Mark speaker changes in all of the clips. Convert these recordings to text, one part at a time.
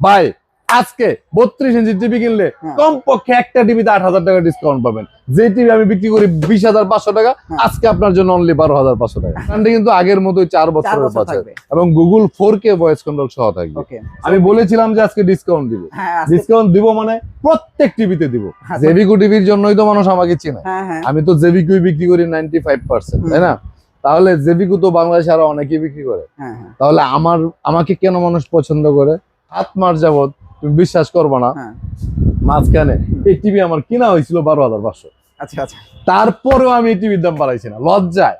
Speaker 1: ভাই আজকে বত্রিশ ইঞ্চি টিভি কিনলে
Speaker 2: হ্যাঁ।
Speaker 1: কমপক্ষে একটা টিভিতে আট হাজার টাকা ডিসকাউন্ট পাবেন। যে টিভি আমি বিক্রি করি বিশ হাজার পাঁচশো টাকা
Speaker 2: হ্যাঁ।
Speaker 1: আজকে আপনার জন্য অনলি বারো হাজার পাঁচশো টাকা। ব্র্যান্ডে কিন্তু আগের মতোই চার বছরের
Speaker 2: বছর
Speaker 1: এবং Google four K voice control সহ থাকবে। আমি বলেছিলাম যে আজকে ডিসকাউন্ট দিব।
Speaker 2: হ্যাঁ
Speaker 1: ডিসকাউন্ট দিব মানে প্রত্যেক টিভিতে দিব। জেভিকু টিভির জন্যই তো মানুষ আমাকে চিনে।
Speaker 2: হ্যাঁ হ্যাঁ।
Speaker 1: আমি তো জেভিকুই বিক্রি করি নাইনটি ফাইভ পার্সেন্ট তাই না? তাহলে জেভিকু তো বাংলাদেশে আরও অনেকেই বিক্রি করে।
Speaker 2: হ্যাঁ হ্যাঁ।
Speaker 1: তাহলে আমার আমাকে কেন মানুষ পছন্দ করে? সাত মাস যাবত তুমি বিশ্বাস করব না।
Speaker 2: হ্যাঁ।
Speaker 1: মাঝখানে এই টিভি আমার কিনা হয়েছিল বারো হাজার পাঁচশো।
Speaker 2: আচ্ছা আচ্ছা।
Speaker 1: তারপরেও আমি এই টিভির দাম বাড়াইছি না। লজ্জায়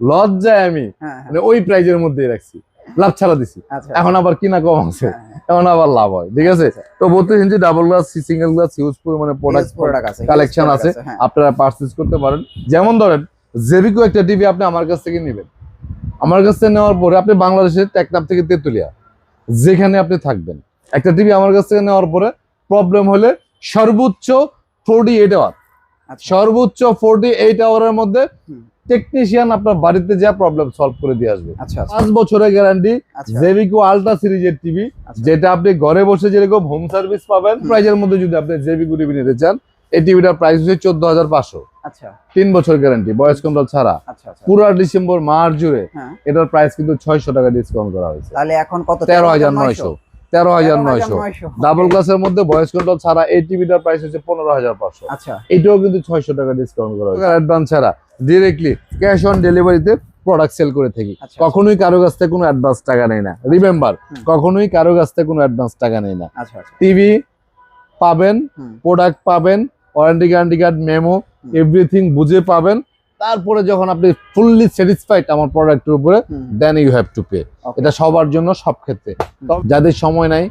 Speaker 1: লজ্জায় আমি
Speaker 2: হ্যাঁ হ্যাঁ।
Speaker 1: মানে ওই প্রাইজের মধ্যেই রাখছি। লাভ ছাড়া দিছি।
Speaker 2: আচ্ছা
Speaker 1: এখন আবার কিনা কম আছে। এখন আবার লাভ হয় ঠিক আছে? তো বত্রিশ ইঞ্চি double glass single glass use পরিমাণে প্রোডাক্ট
Speaker 2: huge
Speaker 1: কালেকশন আছে। আপনারা পারচেজ করতে পারেন। যেমন ধরেন জেবিকো একটা টিভি আপনি আমার কাছ থেকে নেবেন। আমার কাছ থেকে নেওয়ার পরে আপনি বাংলাদেশের টেকনাপ থেকে তেতুলিয়া। যেখানে আপনি থাকবেন। একটা টিভি আমার কাছ থেকে নেওয়ার পরে প্রবলেম হলে সর্বোচ্চ ফোরটি এইট আওয়ার। সর্বোচ্চ ফোরটি এইট আওয়ারের মধ্যে টেকনিশিয়ান আপনার বাড়িতে যা প্রবলেম সলভ করে দিয়ে আসবে।
Speaker 2: আচ্ছা আচ্ছা।
Speaker 1: পাঁচ বছরের গ্যারান্টি জেবিকো আলট্রা সিরিজের টিভি
Speaker 2: আচ্ছা।
Speaker 1: যেটা আপনি ঘরে বসে যেরকম হোম সার্ভিস পাবেন প্রাইজের মধ্যে যদি আপনি জেবিকো টিভি নিতে চান এই টিভিটার প্রাইস হচ্ছে চোদ্দ হাজার পাঁচশো।
Speaker 2: আচ্ছা।
Speaker 1: তিন বছর গ্যারান্টি বয়স কন্ট্রোল ছাড়া।
Speaker 2: আচ্ছা আচ্ছা।
Speaker 1: পুরো ডিসেম্বর মার্চ জুড়ে
Speaker 2: হ্যাঁ।
Speaker 1: এটার প্রাইস কিন্তু ছয়শো টাকা ডিসকাউন্ট করা হয়েছে।
Speaker 2: তাহলে এখন কত?
Speaker 1: তেরো হাজার নয়শো। তেরো হাজার নয়শো। ডাবল গ্লাসের মধ্যে ভয়েস কন্ট্রোল ছাড়া এই টিভিটার প্রাইস হচ্ছে পনেরো হাজার পাঁচশো।
Speaker 2: আচ্ছা।
Speaker 1: এটাও কিন্তু ছয়শো টাকা ডিসকাউন্ট করা হয়েছে। অ্যাডভান্স ছাড়া। ডিরেক্টলি ক্যাশ অন ডেলিভারিতে প্রোডাক্ট সেল করে থাকি। কখনোই কারও কাছ থেকে কোনো অ্যাডভান্স টাকা নেই না। রিমেম্বার কখনোই কারও কাছ থেকে কোনো অ্যাডভান্স টাকা নেই না। টিভি পাবেন প্রোডাক্ট পাবেন warranty guarantee card memo. Everything বুঝে পাবেন। তারপরে যখন আপনি ফুললি স্যাটিসফাইড আমার প্রোডাক্টের উপরে then you have to pay এটা সবার জন্য সব ক্ষেত্রে। যাদের সময় নাই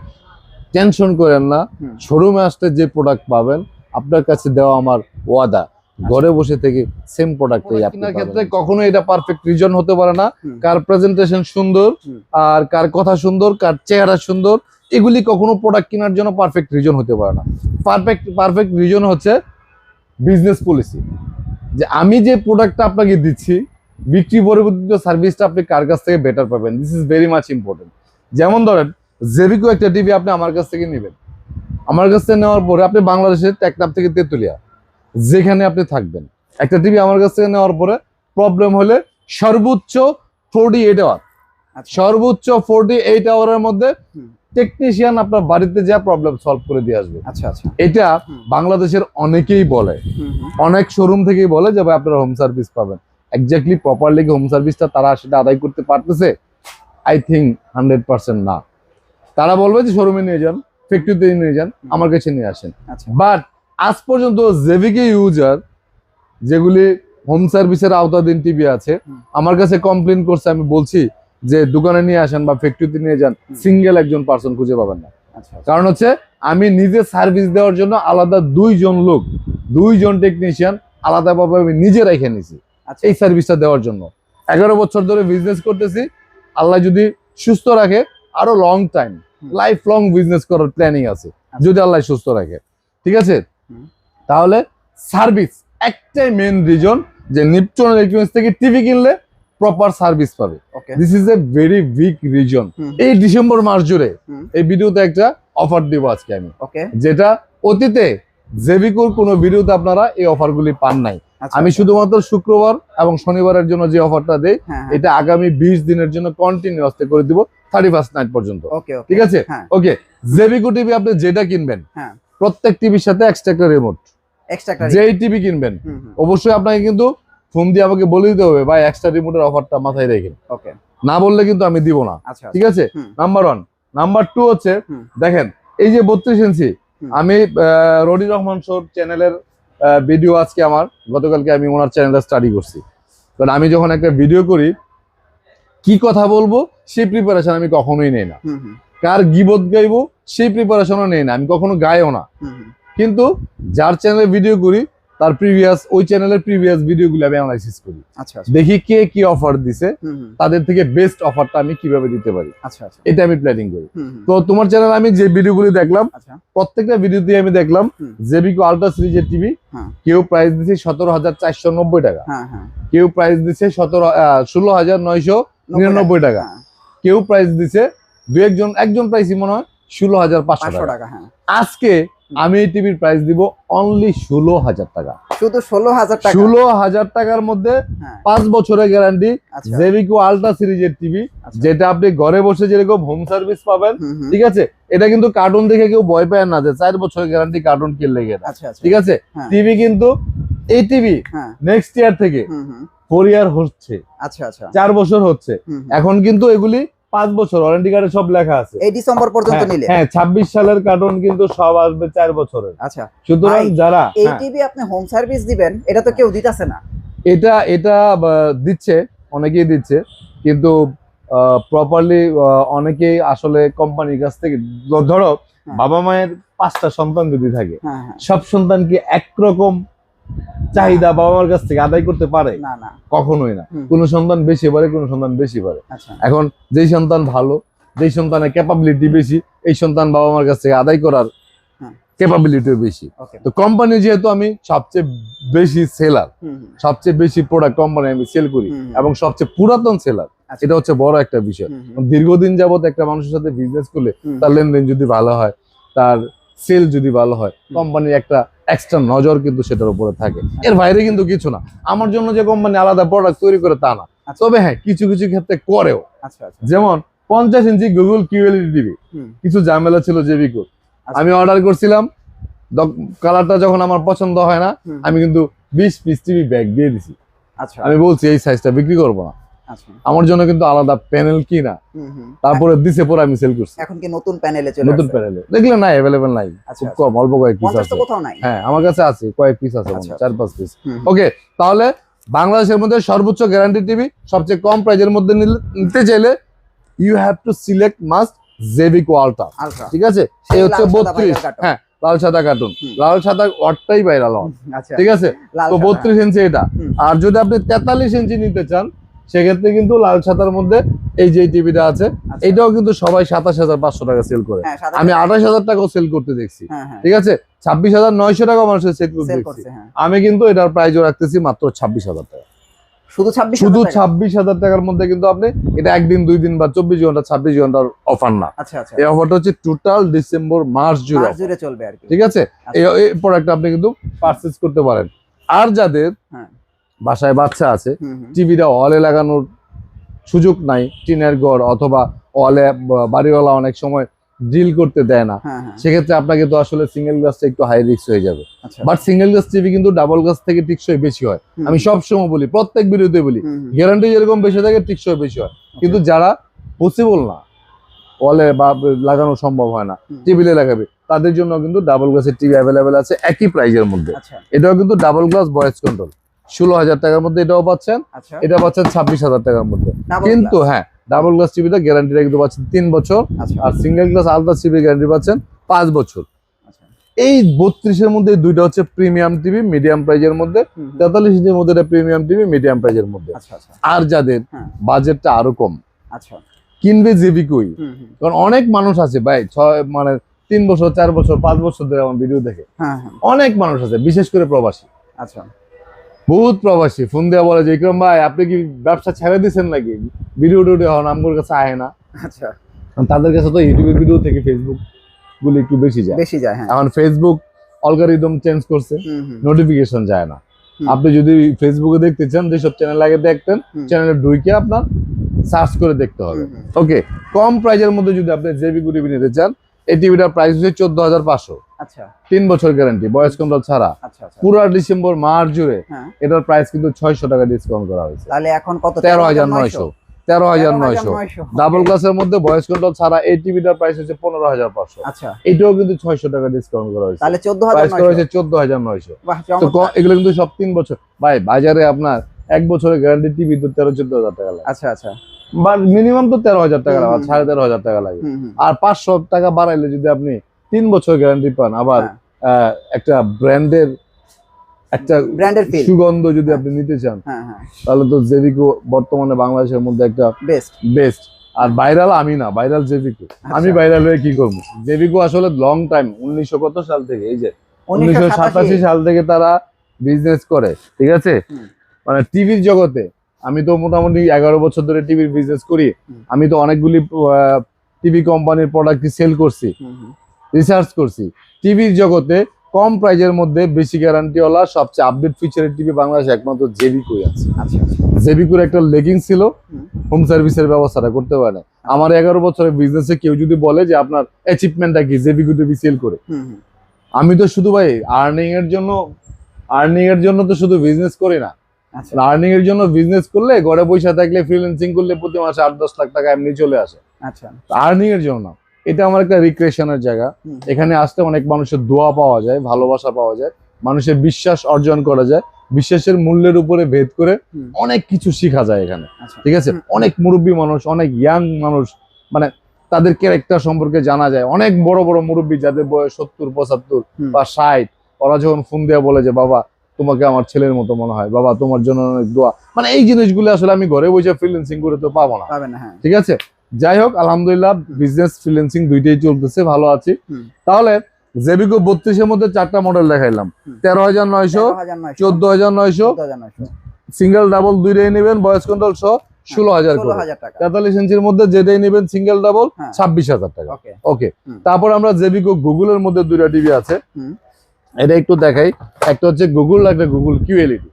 Speaker 1: টেনশন করেন না। শোরুমে আসতে যে প্রোডাক্ট পাবেন আপনার কাছে দেওয়া আমার ওয়াদা। ঘরে বসে থেকে সেম প্রোডাক্টই আপনি
Speaker 2: কেনার
Speaker 1: ক্ষেত্রে কখনো এটা পারফেক্ট রিজন হতে পারে না। কার প্রেজেন্টেশন সুন্দর আর কার কথা সুন্দর কার চেহারা সুন্দর এগুলি কখনো প্রোডাক্ট কেনার জন্য পারফেক্ট রিজন হতে পারে না। পারফেক্ট পারফেক্ট রিজন হচ্ছে বিজনেস পলিসি যে আমি যে প্রোডাক্টটা আপনাকে দিচ্ছি বিক্রি পরবর্তীতে সার্ভিসটা আপনি কার কাছ থেকে বেটার পাবেন? This is very much important যেমন ধরেন জেবিকো একটা টিভি আপনি আমার কাছ থেকে নেবেন। আমার কাছ থেকে নেওয়ার পরে আপনি বাংলাদেশের টেকনাপ থেকে তেতুলিয়া যেখানে আপনি থাকবেন। একটা টিভি আমার কাছ থেকে নেওয়ার পরে প্রবলেম হলে সর্বোচ্চ ফোরটি এইট আওয়ার সর্বোচ্চ ফোরটি এইট আওয়ারের মধ্যে। টেকনিশিয়ান আপনার বাড়িতে যা প্রবলেম সলভ করে দিয়ে আসবে।
Speaker 2: আচ্ছা আচ্ছা।
Speaker 1: এটা বাংলাদেশের অনেকেই বলে। অনেক শোরুম থেকেই বলে যে ভাই আপনারা হোম সার্ভিস পাবেন। এক্স্যাক্টলি প্রপারলি হোম সার্ভিসটা তারা সেটা আদায় করতে পারতেছে? আই থিঙ্ক হান্ড্রেড পার্সেন্ট না। তারা বলবে যে শোরুমে নিয়ে যান ফ্যাক্টরিতে নিয়ে যান আমার কাছে নিয়ে আসেন।
Speaker 2: আচ্ছা।
Speaker 1: বাট আজ পর্যন্ত জেভিকে ইউজার যেগুলি হোম সার্ভিসের আওতাধীন টিভি আছে আমার কাছে কমপ্লেন করছে আমি বলছি যে দোকানে নিয়ে আসেন বা ফ্যাক্টরিতে নিয়ে যান সিঙ্গেল একজন পার্সন খুঁজে পাবেন না।
Speaker 2: আচ্ছা আচ্ছা।
Speaker 1: কারণ হচ্ছে আমি নিজে সার্ভিস দেওয়ার জন্য আলাদা দুইজন লোক দুইজন টেকনিশিয়ান আলাদাভাবে আমি নিজে রেখে নিছি
Speaker 2: আচ্ছা।
Speaker 1: এই সার্ভিসটা দেওয়ার জন্য। এগারো বছর ধরে বিজনেস করতেছি আল্লাহ যদি সুস্থ রাখে আরও long time life long business করার প্ল্যানিং আছে। যদি আল্লাহ সুস্থ রাখে। ঠিক আছে? তাহলে সার্ভিস একটাই মেন রিজন যে নিপটন ইলেকট্রনিক্স থেকে টিভি কিনলে প্রপার সার্ভিস পাবে। This is a very weak reason এই ডিসেম্বর মাস জুড়ে এই ভিডিওতে একটা অফার দিব আজকে আমি। যেটা অতীতে জেভিকোর কোনো ভিডিওতে আপনারা এই অফারগুলি পান নাই।
Speaker 2: আচ্ছা
Speaker 1: আমি
Speaker 2: আচ্ছা।
Speaker 1: শুধুমাত্র শুক্রবার এবং শনিবারের জন্য যে অফারটা দেই
Speaker 2: হ্যাঁ হ্যাঁ।
Speaker 1: এটা আগামী বিশ দিনের জন্য কন্টিনিউয়াসলি করে দিব থার্টি ফার্স্ট নাইট পর্যন্ত ঠিক আছে? ওকে জেভিকো টিভি আপনি যেটা কিনবেন
Speaker 2: হ্যাঁ।
Speaker 1: প্রত্যেক টিভির সাথে এক্সট্রা একটা রিমোট যেই টিভি কিনবেন অবশ্যই আপনাকে কিন্তু ফোন দিয়ে আমাকে বলে দিতে হবে ভাই এক্সট্রা রিমোটের অফারটা মাথায় রেখে।
Speaker 2: ওকে
Speaker 1: না বললে কিন্তু আমি দিব না।
Speaker 2: আচ্ছা
Speaker 1: ঠিক আছে? নাম্বার ওয়ান নাম্বার টু হচ্ছে দেখেন এই যে বত্রিশ ইঞ্চি আমি রনি রহমান শোর চ্যানেলের ভিডিও আজকে আমার গতকালকে আমি ওনার চ্যানেলটা স্টাডি করছি। কারণ আমি যখন একটা ভিডিও করি কি কথা বলব সেই প্রিপারেশন আমি কখনোই নেই না। কার গিবত গাইবো সেই প্রিপারেশনও নেই না। আমি কখনো গাইও না। কিন্তু যার চ্যানেলে ভিডিও করি তার প্রিভিয়াস ওই চ্যানেলের প্রিভিয়াস ভিডিওগুলো আমি অ্যানালাইসিস করি।
Speaker 2: আচ্ছা আচ্ছা।
Speaker 1: দেখি কে কি অফার দিছে তাদের থেকে বেস্ট অফারটা আমি কীভাবে দিতে পারি।
Speaker 2: আচ্ছা আচ্ছা।
Speaker 1: এটা আমি প্ল্যানিং করি। তো তোমার চ্যানেলে আমি যে ভিডিওগুলি দেখলাম
Speaker 2: আচ্ছা।
Speaker 1: প্রত্যেকটা ভিডিওতে আমি দেখলাম জেবিকো আলট্রা সিরিজের টিভি। কেউ প্রাইস দিচ্ছে সতেরো হাজার চারশো নব্বই টাকা।
Speaker 2: হ্যাঁ হ্যাঁ।
Speaker 1: কেউ প্রাইস দিচ্ছে সতেরো ষোলো হাজার নয়শো নিরানব্বই টাকা।
Speaker 2: হ্যাঁ।
Speaker 1: কেউ প্রাইস দিছে দু একজন একজন প্রাইসই মনে হয় ষোলো হাজার পাঁচশো টাকা।
Speaker 2: টাকা হ্যাঁ।
Speaker 1: আজকে আমি এই টিভির প্রাইস দিব অনলি ষোলো হাজার টাকা।
Speaker 2: শুধু ষোলো হাজার টাকা?
Speaker 1: ষোলো হাজার টাকার মধ্যে
Speaker 2: হ্যাঁ।
Speaker 1: পাঁচ বছরের গ্যারান্টি জেভিকো আলট্রা সিরিজের টিভি। যেটা আপনি ঘরে বসে যেরকম হোম সার্ভিস পাবেন। ঠিক আছে? এটা কিন্তু কার্টুন দেখে কেউ ভয় পায় না যে চার বছরের গ্যারান্টি কার্টুন কিনলে গেলে
Speaker 2: আচ্ছা আচ্ছা।
Speaker 1: ঠিক আছে?
Speaker 2: হ্যাঁ।
Speaker 1: টিভি কিন্তু এই টিভি
Speaker 2: হ্যাঁ।
Speaker 1: নেক্সট ইয়ার থেকে ফোর ইয়ার হচ্ছে।
Speaker 2: আচ্ছা আচ্ছা।
Speaker 1: চার বছর হচ্ছে। এখন কিন্তু এগুলি পাঁচ বছর ওয়ারেন্টি কার্ডে সব লেখা আছে।
Speaker 2: এই ডিসেম্বর পর্যন্ত
Speaker 1: হ্যাঁ,
Speaker 2: নিলে?
Speaker 1: হ্যাঁ ছাব্বিশ সালের কার্টুন কিন্তু সব আসবে চার বছরের।
Speaker 2: আচ্ছা।
Speaker 1: সুতরাং যারা
Speaker 2: এই
Speaker 1: হ্যাঁ,
Speaker 2: টিভি আপনি হোম সার্ভিস দিবেন এটা তো কেউ দিতেছে না।
Speaker 1: এটা এটা দিচ্ছে অনেকেই দিচ্ছে কিন্তু প্রপারলি অনেকেই আসলে কোম্পানির কাছ থেকে ধরো
Speaker 2: হ্যাঁ।
Speaker 1: বাবা মায়ের পাঁচটা সন্তান যদি থাকে
Speaker 2: হ্যাঁ হ্যাঁ।
Speaker 1: সব সন্তান কি একরকম চাহিদা বাবা মার কাছ থেকে আদায় করতে পারে?
Speaker 2: না না।
Speaker 1: কখনোই না। কোনো সন্তান বেশি পারে কোনো সন্তান বেশি পারে।
Speaker 2: আচ্ছা।
Speaker 1: এখন যেই সন্তান ভালো যেই সন্তানের ক্যাপাবিলিটি বেশি এই সন্তান বাবা মার কাছ থেকে আদায় করার। ক্যাপাবিলিটিও বেশি। তো কোম্পানি যেহেতু আমি সবচেয়ে বেশি সেলার সবচেয়ে বেশি প্রোডাক্ট কোম্পানি আমি সেল করি। এবং সবচেয়ে পুরাতন সেলার
Speaker 2: আচ্ছা।
Speaker 1: এটা হচ্ছে বড় একটা বিষয়। দীর্ঘদিন যাবত একটা মানুষের সাথে বিজনেস করলে তার লেনদেন যদি ভালো হয় তার সেল যদি ভালো হয় কোম্পানির একটা এক্সট্রা নজর কিন্তু সেটার উপরে থাকে। এর বাইরে কিন্তু কিছু না। আমার জন্য যে কোম্পানি আলাদা প্রোডাক্ট তৈরি করে তা না।
Speaker 2: আচ্ছা।
Speaker 1: তবে হ্যাঁ কিছু কিছু ক্ষেত্রে করেও।
Speaker 2: আচ্ছা আচ্ছা।
Speaker 1: যেমন পঞ্চাশ ইঞ্চি গুগল কিউএলইডি টিভি কিছু ঝামেলা ছিল জেবিকো। আমি অর্ডার করছিলাম। কালারটা যখন আমার পছন্দ হয় না আমি কিন্তু বিশ পিস টিভি ব্যাগ দিয়ে দিছি।
Speaker 2: আচ্ছা।
Speaker 1: আমি বলছি এই সাইজটা বিক্রি করব না। আমার জন্য কিন্তু আলাদা প্যানেল কিনা। তারপরে দিছে পরে আমি সেল করছি।
Speaker 2: এখন কি নতুন প্যানেলে চলে
Speaker 1: নতুন প্যানেলে। দেখলে নাই অ্যাভেলেবেল নাই।
Speaker 2: আচ্ছা
Speaker 1: খুব
Speaker 2: আচ্ছা।
Speaker 1: কম অল্প কয়েক পিস আছে।
Speaker 2: কোথাও নাই।
Speaker 1: হ্যাঁ আমার কাছে আছে কয়েক পিস আছে মনে
Speaker 2: আচ্ছা।
Speaker 1: চার পাঁচ পিস। ওকে তাহলে বাংলাদেশের মধ্যে সর্বোচ্চ গ্যারান্টি টিভি সবচেয়ে কম প্রাইজের মধ্যে নিতে চাইলে you have to select must Jvco ultra ঠিক আছে? এই হচ্ছে বত্রিশ। হ্যাঁ লাল সাদা কার্টুন লাল সাদা ওয়াটটাই ভাইরাল
Speaker 2: আচ্ছা।
Speaker 1: ঠিক আছে? তো। বত্রিশ ইঞ্চি এটা। আর যদি আপনি তেতাল্লিশ ইঞ্চি নিতে চান সেক্ষেত্রে কিন্তু লাল ছাতার মধ্যে এই যে টিভিটা আছে
Speaker 2: আচ্ছা।
Speaker 1: এটাও কিন্তু সবাই সাতাশ হাজার পাঁচশো টাকা সেল করে।
Speaker 2: হ্যাঁ
Speaker 1: আমি আঠাশ হাজার টাকাও সেল করতে দেখছি।
Speaker 2: হ্যাঁ হ্যাঁ।
Speaker 1: ঠিক আছে? ছাব্বিশ হাজার নয়শো টাকা মানুষের সেল করতে দেখছি। আমি কিন্তু এটার প্রাইজও রাখতেছি মাত্র ছাব্বিশ হাজার টাকা।
Speaker 2: শুধু ছাব্বিশ
Speaker 1: শুধু ছাব্বিশ হাজার টাকার মধ্যে কিন্তু আপনি এটা একদিন দুই দিন বা চব্বিশ ঘণ্টা ছাব্বিশ ঘণ্টার অফার না।
Speaker 2: আচ্ছা আচ্ছা।
Speaker 1: এই অফারটা হচ্ছে টোটাল ডিসেম্বর মার্চ জুড়ে
Speaker 2: জুড়ে চলবে আর
Speaker 1: ঠিক আছে? এই প্রোডাক্ট আপনি কিন্তু পারচেজ করতে পারেন। আর যাদের। বাসায় বাচ্চা আছে। টিভিটা ওয়ালে লাগানোর সুযোগ নাই টিনের ঘর অথবা ওয়ালে বাড়িওয়ালা অনেক সময় ড্রিল করতে দেয় না।
Speaker 2: হ্যাঁ হ্যাঁ।
Speaker 1: সেক্ষেত্রে আপনাকে তো আসলে সিঙ্গেল গ্লাসটা একটু হাই রিস্ক হয়ে যাবে। বাট সিঙ্গেল গ্লাস টিভি কিন্তু ডাবল গ্লাস থেকে টিকসই বেশি হয়। আমি সব সময় বলি প্রত্যেক ভিডিওতে বলি। গ্যারান্টি যেরকম বেশি থাকে টিকসই বেশি হয়। কিন্তু যারা পসিবল না ওয়ালে বা লাগানো সম্ভব হয় না। টেবিলে লাগাবে তাদের জন্য কিন্তু ডাবল গ্লাসের টিভি অ্যাভেলেবেল আছে একই প্রাইজের মধ্যে।
Speaker 2: আচ্ছা।
Speaker 1: এটাও কিন্তু ডাবল গ্লাস ভয়েস কন্ট্রোল ষোলো হাজার টাকার মধ্যে এটাও পাচ্ছেন।
Speaker 2: আচ্ছা।
Speaker 1: এটা পাচ্ছেন ছাব্বিশ হাজার টাকার মধ্যে। কিন্তু হ্যাঁ ডাবল গ্লাস টিভিটা গ্যারান্টিটা কিন্তু পাচ্ছেন তিন বছর।
Speaker 2: আচ্ছা।
Speaker 1: আর সিঙ্গেল গ্লাস আলাদা টিভি গ্যারান্টি পাচ্ছেন পাঁচ বছর।
Speaker 2: আচ্ছা।
Speaker 1: এই বত্রিশের মধ্যে দুইটা হচ্ছে প্রিমিয়াম টিভি মিডিয়াম প্রাইজের মধ্যে। তেতাল্লিশ ইঞ্চের মধ্যে এটা প্রিমিয়াম টিভি মিডিয়াম প্রাইজের মধ্যে। আর যাদের
Speaker 2: হ্যাঁ।
Speaker 1: বাজেটটা আরও কম।
Speaker 2: আচ্ছা।
Speaker 1: কিনবে জেবিকই। কারণ অনেক মানুষ আছে ভাই ছয় মানে তিন বছর চার বছর পাঁচ বছর ধরে আমার ভিডিও দেখে।
Speaker 2: হ্যাঁ হ্যাঁ।
Speaker 1: অনেক মানুষ আছে বিশেষ করে প্রবাসী।
Speaker 2: আচ্ছা।
Speaker 1: বহুত প্রবাসী। ফোন দেওয়া বলে যে ইকরম ভাই আপনি কি ব্যবসা ছেড়ে দিচ্ছেন নাকি? ভিডিও টিডিও হন আমার কাছে আয় না।
Speaker 2: আচ্ছা।
Speaker 1: তাদের কাছে তো ইউটিউবের ভিডিও থেকে ফেসবুক গুলি একটু বেশি যায়।
Speaker 2: বেশি যায় হ্যাঁ।
Speaker 1: এখন ফেসবুক অলগারিদম চেঞ্জ করছে। নোটিফিকেশন যায় না। আপনি যদি ফেসবুকে দেখতে চান যেসব চ্যানেল আগে দেখতেন। চ্যানেলে ঢুকে আপনার সার্চ করে দেখতে হবে। ওকে কম প্রাইজের মধ্যে যদি আপনি জেবি টিভি নিতে চান এই টিভিটার প্রাইস হচ্ছে চোদ্দ হাজার পাঁচশো।
Speaker 2: আচ্ছা।
Speaker 1: তিন বছর গ্যারান্টি বয়স কন্ট্রোল ছাড়া।
Speaker 2: আচ্ছা আচ্ছা।
Speaker 1: পুরো ডিসেম্বর মার্চ জুড়ে
Speaker 2: হ্যাঁ।
Speaker 1: এটার প্রাইস কিন্তু ছয়শো টাকা ডিসকাউন্ট করা হয়েছে।
Speaker 2: তাহলে এখন কত?
Speaker 1: তেরো হাজার নয়শো। তেরো হাজার নয়শো। ডাবল গ্লাসের মধ্যে ভয়েস কন্ট্রোল ছাড়া এই টিভিটার প্রাইস হচ্ছে পনেরো হাজার পাঁচশো।
Speaker 2: আচ্ছা।
Speaker 1: এটাও কিন্তু ছয়শো টাকা ডিসকাউন্ট করা হয়েছে।
Speaker 2: তাহলে চোদ্দ হাজার
Speaker 1: করা হয়েছে চোদ্দ হাজার নয়শো। এগুলো কিন্তু সব তিন বছর। ভাই বাজারে আপনার এক বছরের গ্যারান্টি টিভি তো তেরো চোদ্দ হাজার টাকা লাগে।
Speaker 2: আচ্ছা আচ্ছা।
Speaker 1: মিনিমাম তো তেরো হাজার টাকা লাগে সাড়ে তেরো হাজার টাকা লাগে। আর পাঁচশো টাকা বাড়াইলে যদি আপনি তিন বছর গ্যারান্টি পান। আবার
Speaker 2: হ্যাঁ।
Speaker 1: একটা ব্র্যান্ডের একটা
Speaker 2: ব্র্যান্ডের
Speaker 1: সুগন্ধ যদি আপনি নিতে চান
Speaker 2: হ্যাঁ হ্যাঁ।
Speaker 1: তাহলে তো জেভিকো বর্তমানে বাংলাদেশের মধ্যে একটা
Speaker 2: বেস্ট
Speaker 1: বেস্ট আর ভাইরাল আমি না ভাইরাল জেভিকো আমি
Speaker 2: আচ্ছা।
Speaker 1: ভাইরাল হয়ে কি করব? জেভিকো আসলে লং টাইম উনিশশো কত সাল থেকে? এই যে উনিশশো সাতাশি। সাল থেকে তারা বিজনেস করে ঠিক আছে? মানে টিভির জগতে আমি তো মোটামুটি এগারো বছর ধরে টিভির বিজনেস করি। আমি তো অনেকগুলি টিভি কোম্পানির প্রোডাক্ট সেল করছি। রিসার্চ করছি। টিভির জগতে কম প্রাইজের মধ্যে বেশি গ্যারান্টিওয়ালা সবচেয়ে আপডেট ফিচারের টিভি বাংলাদেশে একমাত্র জেবিকোই আছে।
Speaker 2: আচ্ছা আচ্ছা।
Speaker 1: একটা লেগিং ছিল
Speaker 2: হোম।
Speaker 1: সার্ভিসের ব্যবস্থাটা করতে পারে আমার এগারো বছরের বিজনেসে কেউ যদি বলে যে আপনার অ্যাচিভমেন্টটা কি? জেবিকো টিভি সেল করে। আমি তো শুধু ভাই আর্নিং এর জন্য আর্নিং এর জন্য তো শুধু বিজনেস করি না।
Speaker 2: আচ্ছা।
Speaker 1: আর্নিং এর জন্য বিজনেস করলে ঘরে পয়সা থাকলে ফ্রিল্যান্সিং করলে প্রতি মাসে আট দশ লাখ টাকা এমনি চলে আসে।
Speaker 2: আচ্ছা।
Speaker 1: আর্নিং এর জন্য। না। এটা আমার একটা রিক্রিয়েশনের জায়গা। এখানে আসতে অনেক মানুষের দোয়া পাওয়া যায় ভালোবাসা পাওয়া যায় মানুষের বিশ্বাস অর্জন করা যায় বিশ্বাসের মূল্যের উপরে ভেদ করে অনেক কিছু শেখা যায় এখানে
Speaker 2: আচ্ছা।
Speaker 1: ঠিক আছে? অনেক মুরব্বী মানুষ অনেক ইয়াং মানুষ মানে তাদের ক্যারেক্টার সম্পর্কে জানা যায়। অনেক বড় বড় মুরব্বী যাদের বয়স সত্তর পঁচাত্তর বা ষাট ওরা যখন ফোন দেওয়া বলে যে বাবা তোমাকে আমার ছেলের মতো মনে হয় বাবা তোমার জন্য অনেক দোয়া। মানে এই জিনিসগুলো আসলে আমি ঘরে বসে ফ্রিল্যান্সিং করে তো পাবো না।
Speaker 2: না হ্যাঁ।
Speaker 1: ঠিক আছে? যাই হোক আলহামদুলিল্লাহ বিজনেস ফ্রিল্যান্সিং দুইটাই চলতেছে ভালো আছি। তাহলে জেবিকো বত্রিশের মধ্যে চারটা মডেল দেখাইলাম। তেরো হাজার নয়শো চোদ্দ হাজার নয়শো সিঙ্গেল ডাবল দুইটাই নেবেন বয়স কন্ট্রোল সহ ষোলো হাজার করে। তেতাল্লিশ ইঞ্চির মধ্যে যেটাই নেবেন সিঙ্গেল ডাবল
Speaker 2: হ্যাঁ।
Speaker 1: ছাব্বিশ হাজার টাকা।
Speaker 2: ওকে।
Speaker 1: তারপর আমরা জেবিকো গুগলের মধ্যে দুইটা টিভি আছে। এটা একটু দেখাই। একটা হচ্ছে গুগল একটা গুগল কিউএলইডি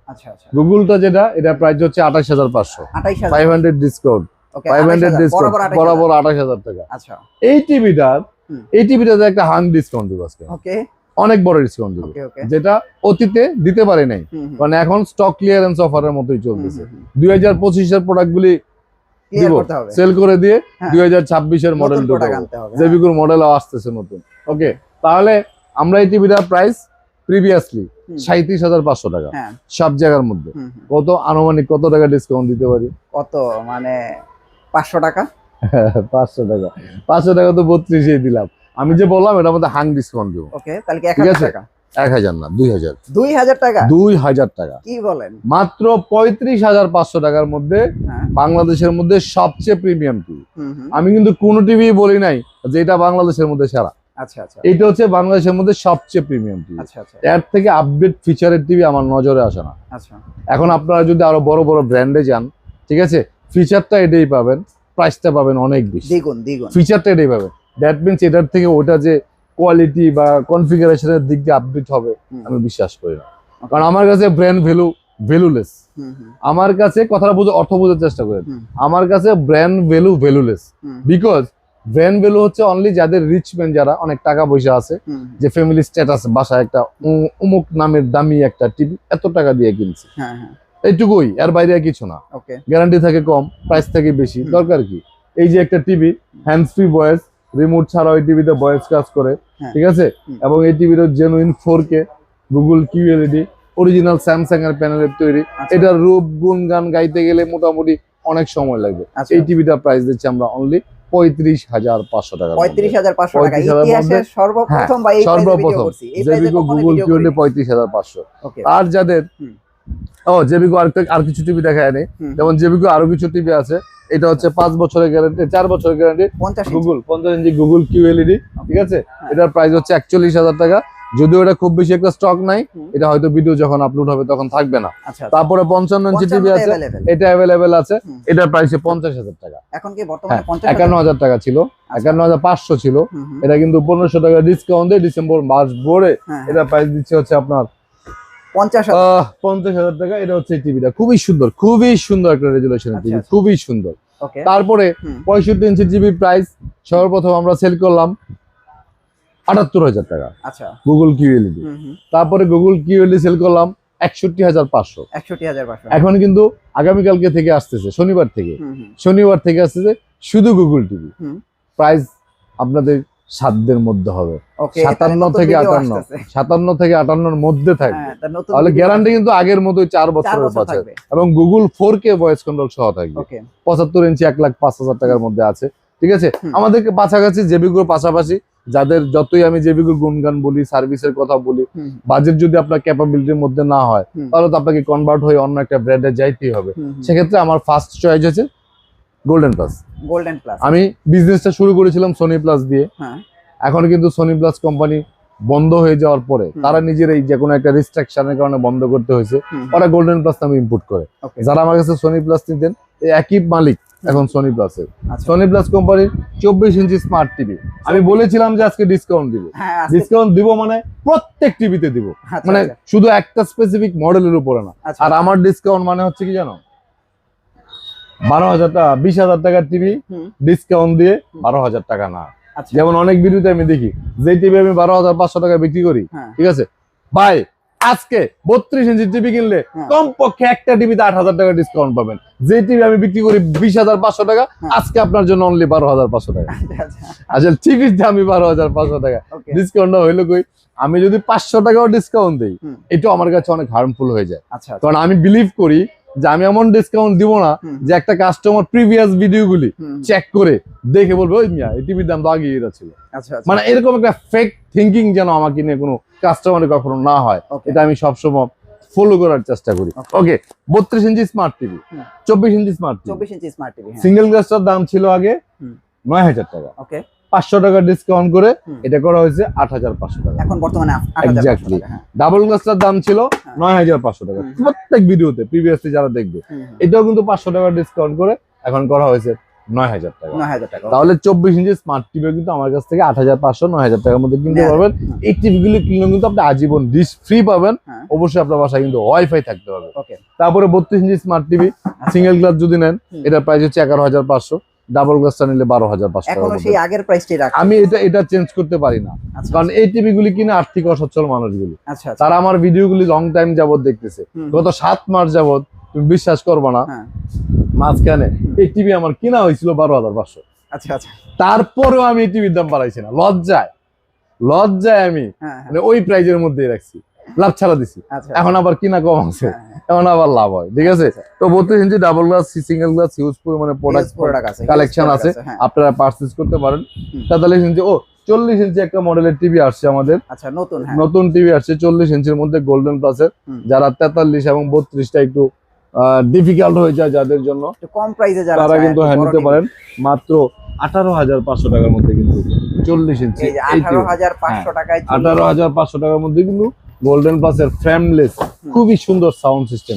Speaker 1: গুগলটা যেটা এটা প্রাইস হচ্ছে আঠাশ হাজার পাঁচশো। ফাইভ হান্ড্রেড ডিসকাউন্ট
Speaker 2: আঠাইশ
Speaker 1: ডিসকাউন্ট
Speaker 2: বরাবর
Speaker 1: টাকা।
Speaker 2: আচ্ছা।
Speaker 1: এই টিভিটার
Speaker 2: হুম।
Speaker 1: এই টিভিটাতে একটা হাং ডিসকাউন্ট দিব আজকে।
Speaker 2: ওকে
Speaker 1: অনেক বড় ডিসকাউন্ট দিব। যেটা অতীতে দিতে পারি নাই। কারণ এখন স্টক ক্লিয়ারেন্স অফারের মতোই
Speaker 2: হুম,
Speaker 1: চলতেছে প্রোডাক্টগুলি
Speaker 2: হবে।
Speaker 1: সেল করে দিয়ে মডেল। জেবিকুর মডেলও আসতেছে নতুন। ওকে তাহলে আমরা এই টিভিটার প্রাইস প্রিভিয়াসলি সাঁত্রিশ হাজার পাঁচশো টাকা।
Speaker 2: হ্যাঁ।
Speaker 1: সব জায়গার মধ্যে। কত আনুমানিক কত টাকা ডিসকাউন্ট দিতে পারি?
Speaker 2: কত? মানে পাঁচশো টাকা?
Speaker 1: পাঁচশো টাকা। পাঁচশো টাকা তো বত্রিশে দিলাম। আমি যে বললাম এটার মধ্যে হাং ডিসকাউন্ট দেবো।
Speaker 2: ওকে তাহলে এক হাজার। টাকা?
Speaker 1: এক হাজার না দুই হাজার।
Speaker 2: দুই হাজার টাকা?
Speaker 1: দুই হাজার টাকা।
Speaker 2: কি বলেন?
Speaker 1: মাত্র পঁয়ত্রিশ হাজার পাঁচশো টাকার মধ্যে
Speaker 2: হ্যাঁ।
Speaker 1: বাংলাদেশের মধ্যে সবচেয়ে প্রিমিয়াম টিভি। আমি কিন্তু কোনো টিভি বলি নাই যে এটা বাংলাদেশের মধ্যে সেরা।
Speaker 2: আচ্ছা আচ্ছা।
Speaker 1: এটা হচ্ছে বাংলাদেশের মধ্যে সবচেয়ে প্রিমিয়াম টিভি
Speaker 2: আচ্ছা আচ্ছা।
Speaker 1: এর থেকে আপডেট ফিচারের টিভি আমার নজরে আসে না।
Speaker 2: আচ্ছা।
Speaker 1: এখন আপনারা যদি আরও বড় বড় ব্র্যান্ডে যান ঠিক আছে? ফিচারটা এটাই পাবেন প্রাইসটা পাবেন অনেক বেশি।
Speaker 2: দ্বিগুণ দ্বিগুণ।
Speaker 1: ফিচারটা এটাই পাবেন। দ্যাট মিনস এটার থেকে ওটা যে কোয়ালিটি বা কনফিগারেশনের দিক দিয়ে আপডেট হবে আমি বিশ্বাস করি না। কারণ আমার কাছে ব্র্যান্ড ভ্যালু ভ্যালুলেস আমার কাছে কথাটা বুঝে অর্থ বোঝার চেষ্টা করেন। আমার কাছে brand value valueless because brand value হচ্ছে অনলি যাদের রিচ ম্যান যারা অনেক টাকা পয়সা আছে যে ফ্যামিলি স্ট্যাটাস বাসায় একটা উমুক নামের দামি একটা টিভি এত টাকা দিয়ে কিনছে।
Speaker 2: হ্যাঁ হ্যাঁ।
Speaker 1: এইটুকুই এর বাইরে আর কিছু না। গ্যারান্টি থাকে কম প্রাইস থাকে বেশি। দরকার কি? এই যে একটা TV hand free voice remote ছাড়া ওই টিভিতে ভয়েস কাজ করে
Speaker 2: হ্যাঁ।
Speaker 1: ঠিক আছে? এবং এই টিভির genuine four K Google QLED original Samsung এর প্যানেলের তৈরি।
Speaker 2: আচ্ছা,
Speaker 1: এটার রূপ গুণ গান গাইতে গেলে মোটামুটি অনেক সময় লাগবে।
Speaker 2: আচ্ছা।
Speaker 1: এই টিভিটার প্রাইস দিচ্ছি আমরা অনলি পঁয়ত্রিশ হাজার পাঁচশো টাকা
Speaker 2: পঁয়ত্রিশ হাজার পাঁচশো টাকা।
Speaker 1: 35,000
Speaker 2: সর্বপ্রথম
Speaker 1: গুগল কিউএলইডি পঁয়ত্রিশ হাজার পাঁচশো। আর যাদের। ও জেবিকো আরেকটা আর কিছু টিভি দেখায় নেই যেমন জেবিকো আরও কিছু টিভি আছে। এটা হচ্ছে পাঁচ বছরের গ্যারান্টি চার বছরের গ্যারান্টি গুগল পঞ্চাশ ইঞ্চি গুগল কিউএলইডি ঠিক আছে?
Speaker 2: হ্যাঁ।
Speaker 1: এটার প্রাইস হচ্ছে একচল্লিশ হাজার টাকা। যদিও এটা খুব বেশি একটা স্টক নাই এটা হয়তো ভিডিও যখন আপলোড হবে তখন থাকবে না।
Speaker 2: আচ্ছা আচ্ছা।
Speaker 1: তারপরে পঞ্চান্ন ইঞ্চি টিভি আছে এটা অ্যাভেলেবেল আছে। এটার প্রাইস পঞ্চাশ হাজার টাকা।
Speaker 2: এখন কি বর্তমানে
Speaker 1: হ্যাঁ একান্ন হাজার টাকা ছিল
Speaker 2: আচ্ছা।
Speaker 1: একান্ন হাজার পাঁচশো ছিল। এটা কিন্তু পনেরোশো টাকা ডিসকাউন্ট দিয়ে ডিসেম্বর মাস ভরে
Speaker 2: হ্যাঁ।
Speaker 1: এটা প্রাইস দিচ্ছে হচ্ছে আপনার
Speaker 2: পঞ্চাশ
Speaker 1: পঞ্চাশ হাজার টাকা এটা হচ্ছে টিভিটা। খুবই সুন্দর খুবই সুন্দর একটা রেজুলেশনের
Speaker 2: আচ্ছা,
Speaker 1: টিভি
Speaker 2: আচ্ছা।
Speaker 1: খুবই সুন্দর। তারপরে পঁয়ষট্টি ইঞ্চি জিবি প্রাইস সর্বপ্রথম আমরা সেল করলাম আটাত্তর হাজার টাকা।
Speaker 2: আচ্ছা।
Speaker 1: গুগল কিউএলইডি
Speaker 2: হুম, হুম।
Speaker 1: তারপরে গুগল কিউএলইডি সেল করলাম একষট্টি হাজার পাঁচশো।
Speaker 2: একষট্টি হাজার পাঁচশো।
Speaker 1: এখন কিন্তু আগামীকালকে থেকে আসতেছে শনিবার থেকে। শনিবার থেকে আসতেছে শুধু গুগল টিভি। প্রাইস আপনাদের সাধ্যের মধ্যে হবে। সাতান্ন থেকে আটান্ন। সাতান্ন থেকে আটান্নর মধ্যে থাকবে।
Speaker 2: হ্যাঁ,
Speaker 1: তাহলে গ্যারান্টি কিন্তু আগের মতোই চার বছরের
Speaker 2: বছর
Speaker 1: পাচ্ছে এবং Google four K voice control সহ থাকবে। পঁচাত্তর ইঞ্চি এক লাখ পাঁচ হাজার টাকার মধ্যে আছে। ঠিক আছে। আমাদেরকে কাছাকাছি জেবিগুলোর পাশাপাশি যাদের যতই আমি জেবিগুর গুণগান বলি সার্ভিসের কথা বলি বাজেট যদি আপনার ক্যাপাবিলিটির মধ্যে না হয় তাহলে তো আপনাকে কনভার্ট হয়ে অন্য একটা ব্র্যান্ডে যাইতেই হবে। সেক্ষেত্রে আমার ফার্স্ট চয়েস হচ্ছে গোল্ডেন প্লাস
Speaker 2: গোল্ডেন প্লাস
Speaker 1: আমি বিজনেসটা শুরু করেছিলাম সোনি প্লাস দিয়ে।
Speaker 2: হ্যাঁ।
Speaker 1: এখন কিন্তু সোনি প্লাস কোম্পানি বন্ধ হয়ে যাওয়ার পরে তারা নিজের এই যে কোনো একটা রিস্ট্রাকশনের কারণে বন্ধ করতে হয়েছে। ওরা গোল্ডেন প্লাস নামে ইম্পোর্ট করে। যারা আমার কাছে সোনি প্লাস নিতেন এই একই মালিক এখন সোনি প্লাসের সোনি প্লাস কোম্পানির চব্বিশ ইঞ্চি স্মার্ট টিভি আমি বলেছিলাম যে আজকে ডিসকাউন্ট দিব।
Speaker 2: হ্যাঁ
Speaker 1: ডিসকাউন্ট দিব মানে প্রত্যেক টিভিতে দিব।
Speaker 2: আচ্ছা,
Speaker 1: মানে
Speaker 2: আচ্ছা,
Speaker 1: শুধু একটা স্পেসিফিক মডেলের উপরে না।
Speaker 2: আচ্ছা,
Speaker 1: আর আমার ডিসকাউন্ট মানে হচ্ছে কি জানো? বারো হাজার টাকা বিশ হাজার টাকার টিভি। ডিসকাউন্ট দিয়ে বারো হাজার টাকা না।
Speaker 2: আচ্ছা।
Speaker 1: যেমন অনেক ভিডিওতে আমি দেখি যে টিভি আমি বারো হাজার পাঁচশো টাকা বিক্রি করি
Speaker 2: হ্যাঁ।
Speaker 1: ঠিক আছে? ভাই আজকে বত্রিশ ইঞ্চি টিভি কিনলে
Speaker 2: হ্যাঁ।
Speaker 1: কমপক্ষে একটা টিভিতে আট হাজার টাকা ডিসকাউন্ট পাবেন। যে টিভি আমি বিক্রি করি বিশ হাজার পাঁচশো টাকা
Speaker 2: হ্যাঁ।
Speaker 1: আজকে আপনার জন্য অনলি বারো হাজার পাঁচশো টাকা।
Speaker 2: আচ্ছা আচ্ছা।
Speaker 1: আসলে টিভির দামই বারো হাজার পাঁচশো টাকা।
Speaker 2: ওকে।
Speaker 1: ডিসকাউন্টটা হইল কই আমি যদি পাঁচশো টাকাও ডিসকাউন্ট দিই। এটাও আমার কাছে অনেক হার্মফুল হয়ে যায়। কারণ আমি বিলিভ করি যে আমি এমন ডিসকাউন্ট দিব না যে একটা কাস্টমার প্রিভিয়াস ভিডিওগুলি
Speaker 2: হুম,
Speaker 1: চেক করে দেখে বলবে ওই মিয়া এই টিভির দাম তো আগে এটা ছিল।
Speaker 2: আচ্ছা আচ্ছা।
Speaker 1: মানে এরকম একটা ফেক থিঙ্কিং যেন আমাকে নিয়ে কোনো কাস্টমারের কখনো না হয়। এটা আমি সবসময় ফলো করার চেষ্টা করি। ওকে বত্রিশ ইঞ্চি স্মার্ট টিভি। চব্বিশ ইঞ্চি স্মার্ট টিভি
Speaker 2: চব্বিশ ইঞ্চি স্মার্ট টিভি
Speaker 1: সিঙ্গেল গ্লাসটার দাম ছিল আগে। নয় হাজার টাকা।
Speaker 2: ওকে
Speaker 1: পাঁচশো টাকা ডিসকাউন্ট করে এটা করা হয়েছে আট হাজার পাঁচশো টাকা।
Speaker 2: এখন বর্তমানে
Speaker 1: Exactly.
Speaker 2: টাকা, হ্যাঁ।
Speaker 1: ডাবল গ্লাসটার দাম ছিল
Speaker 2: হ্যাঁ।
Speaker 1: নয় হাজার পাঁচশো টাকা। প্রত্যেক ভিডিওতে প্রিভিয়াসলি যারা দেখবে। এটাও কিন্তু পাঁচশো টাকা ডিসকাউন্ট করে এখন করা হয়েছে নয় হাজার টাকা।
Speaker 2: নয় হাজার টাকা
Speaker 1: তাহলে চব্বিশ ইঞ্চি স্মার্ট টিভি কিন্তু আমার কাছ থেকে আট হাজার পাঁচশো নয় হাজার টাকার মধ্যে কিনতে পারবেন।
Speaker 2: হুম।
Speaker 1: এই টিভিগুলি কিনলেও কিন্তু আপনি আজীবন ফ্রি পাবেন।
Speaker 2: হ্যাঁ।
Speaker 1: অবশ্যই আপনার বাসায় কিন্তু ওয়াইফাই থাকতে হবে। তারপরে বত্রিশ inch smart TV single glass যদি নেন এটার প্রাইস হচ্ছে এগারো হাজার পাঁচশো। ডাবল গ্লাসটা নিলে বারো হাজার পাঁচশো এখনও
Speaker 2: সেই আগের প্রাইসটাই রাখা
Speaker 1: আমি এটা এটা চেঞ্জ করতে পারি না।
Speaker 2: আচ্ছা
Speaker 1: কারণ এই টিভিগুলি কিনে আর্থিক অসচ্ছল মানুষগুলি।
Speaker 2: আচ্ছা আচ্ছা।
Speaker 1: তারা আমার ভিডিওগুলি লং টাইম যাবত দেখতেছে। গত সাত মাস যাবত তুমি বিশ্বাস করবে না
Speaker 2: হ্যাঁ।
Speaker 1: মাঝখানে এই টিভি আমার কিনা হয়েছিল বারো হাজার পাঁচশো।
Speaker 2: আচ্ছা আচ্ছা।
Speaker 1: তারপরেও আমি এই টিভির দাম বাড়াইছি না। লজ্জায়। লজ্জায় আমি
Speaker 2: হ্যাঁ হ্যাঁ।
Speaker 1: মানে ওই প্রাইজের মধ্যেই রাখছি। লাভ ছাড়া দিছি।
Speaker 2: আচ্ছা।
Speaker 1: এখন আবার কিনা কম আছে।
Speaker 2: হ্যাঁ, হ্যাঁ।
Speaker 1: এখন আবার লাভ হয় ঠিক আছে? তো বত্রিশ ইঞ্চি double glass single glass huge পরিমাণে প্রোডাক্ট
Speaker 2: product আছে,
Speaker 1: কালেকশন আছে।
Speaker 2: হ্যাঁ।
Speaker 1: আপনারা পারচেজ করতে পারেন। তেতাল্লিশ ইঞ্চি ও চল্লিশ ইঞ্চি একটা মডেলের টিভি আসছে আমাদের।
Speaker 2: আচ্ছা নতুন হ্যাঁ।
Speaker 1: নতুন টিভি আসছে চল্লিশ ইঞ্চির মধ্যে গোল্ডেন প্লাসের যারা তেতাল্লিশ এবং বত্রিশটা একটু ডিফিকাল্ট হয়ে যায় যাদের জন্য
Speaker 2: কম প্রাইসে যারা
Speaker 1: তারা কিন্তু হ্যাঁ নিতে পারেন। মাত্র আঠারো হাজার পাঁচশো টাকার মধ্যে কিন্তু চল্লিশ ইঞ্চি
Speaker 2: আঠারো হাজার পাঁচশো টাকায়
Speaker 1: আঠারো হাজার পাঁচশো টাকার মধ্যে কিন্তু গোল্ডেন প্লাসের ফ্রেমলেস খুবই সুন্দর সাউন্ড সিস্টেম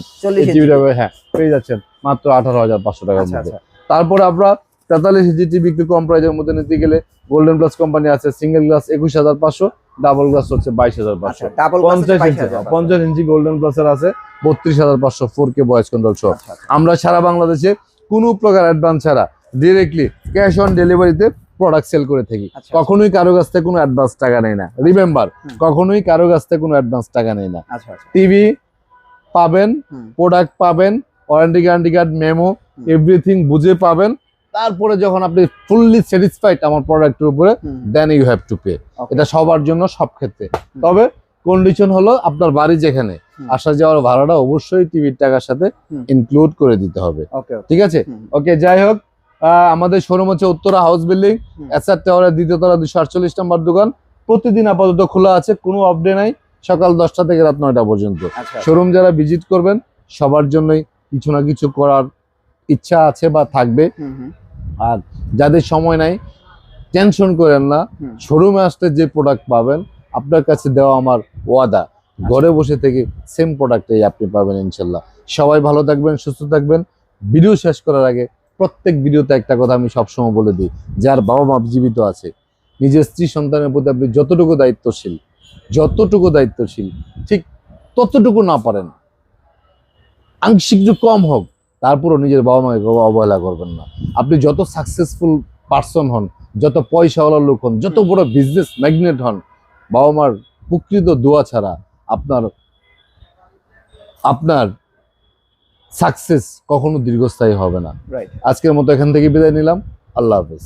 Speaker 1: হ্যাঁ পেয়ে যাচ্ছেন মাত্র আঠারো হাজার পাঁচশো টাকার
Speaker 2: আচ্ছা
Speaker 1: মধ্যে।
Speaker 2: আচ্ছা।
Speaker 1: তারপরে আমরা তেতাল্লিশ ইঞ্চি টিভি একটু কম প্রাইজের মধ্যে নিতে গেলে গোল্ডেন প্লাস কোম্পানি আছে সিঙ্গেল গ্লাস একুশ হাজার পাঁচশো ডাবল গ্লাস হচ্ছে বাইশ হাজার
Speaker 2: আচ্ছা
Speaker 1: পাঁচশো
Speaker 2: ডাবল
Speaker 1: পঞ্চাশ ইঞ্চি পঞ্চাশ ইঞ্চি গোল্ডেন প্লাসের আছে বত্রিশ হাজার পাঁচশো ফোর কে ভয়েস কন্ট্রোল সহ।
Speaker 2: আচ্ছা আচ্ছা।
Speaker 1: আমরা সারা বাংলাদেশে কোনো প্রকার অ্যাডভান্স ছাড়া ডিরেক্টলি ক্যাশ অন ডেলিভারিতে প্রোডাক্ট সেল করে থাকি।
Speaker 2: আচ্ছা।
Speaker 1: কখনোই কারও কাছ থেকে কোনো অ্যাডভান্স টাকা নেই না। রিমেম্বার কখনোই কারও কাছ থেকে কোনো অ্যাডভান্স টাকা নেই না।
Speaker 2: আচ্ছা আচ্ছা।
Speaker 1: টিভি পাবেন প্রোডাক্ট পাবেন warranty guarantee card memo. Everything বুঝে পাবেন। তারপরে যখন আপনি ফুললি স্যাটিসফাইড আমার প্রোডাক্টের উপরে then you have to pay এটা সবার জন্য সব ক্ষেত্রে। তবে কন্ডিশন হলো আপনার বাড়ি যেখানে আসা যাওয়ার ভাড়াটা অবশ্যই টিভির টাকার সাথে ইনক্লুড করে দিতে হবে। ঠিক আছে? ওকে যাই হোক। আমাদের শোরুম হচ্ছে উত্তরা হাউস বিল্ডিং। এসআর টাওয়ারের দ্বিতীয় তলা দুশো আটচল্লিশ নম্বর দোকান। প্রতিদিন আপাতত খোলা আছে কোনো আপডে নাই। সকাল দশটা থেকে রাত নয়টা পর্যন্ত।
Speaker 2: আচ্ছা
Speaker 1: শোরুম যারা ভিজিট করবেন সবার জন্যই কিছু না কিছু করার ইচ্ছা আছে বা থাকবে। আর যাদের সময় নাই টেনশন করেন না। শোরুমে আসতে যে প্রোডাক্ট পাবেন আপনার কাছে দেওয়া আমার ওয়াদা। ঘরে বসে থেকে সেম প্রোডাক্টই আপনি পাবেন ইনশাল্লাহ। সবাই ভালো থাকবেন সুস্থ থাকবেন। ভিডিও শেষ করার আগে প্রত্যেক ভিডিওতে একটা কথা আমি সবসময় বলে দিই, যার বাবা মা জীবিত আছে, নিজের স্ত্রী সন্তানের প্রতি আপনি যতটুকু দায়িত্বশীল যতটুকু দায়িত্বশীল, ঠিক ততটুকু না পারেন, আংশিক একটু কম হোক, তারপরও নিজের বাবা মাকে অবহেলা করবেন না। আপনি যত সাকসেসফুল পার্সন হন, যত পয়সাওয়ালা লোক হন, যত বড় বিজনেস ম্যাগনেট হন, বাবা মার প্রকৃত দোয়া ছাড়া আপনার আপনার সাকসেস কখনো দীর্ঘস্থায়ী হবে না। আজকের মতো এখান থেকে বিদায় নিলাম। আল্লাহ হাফেজ।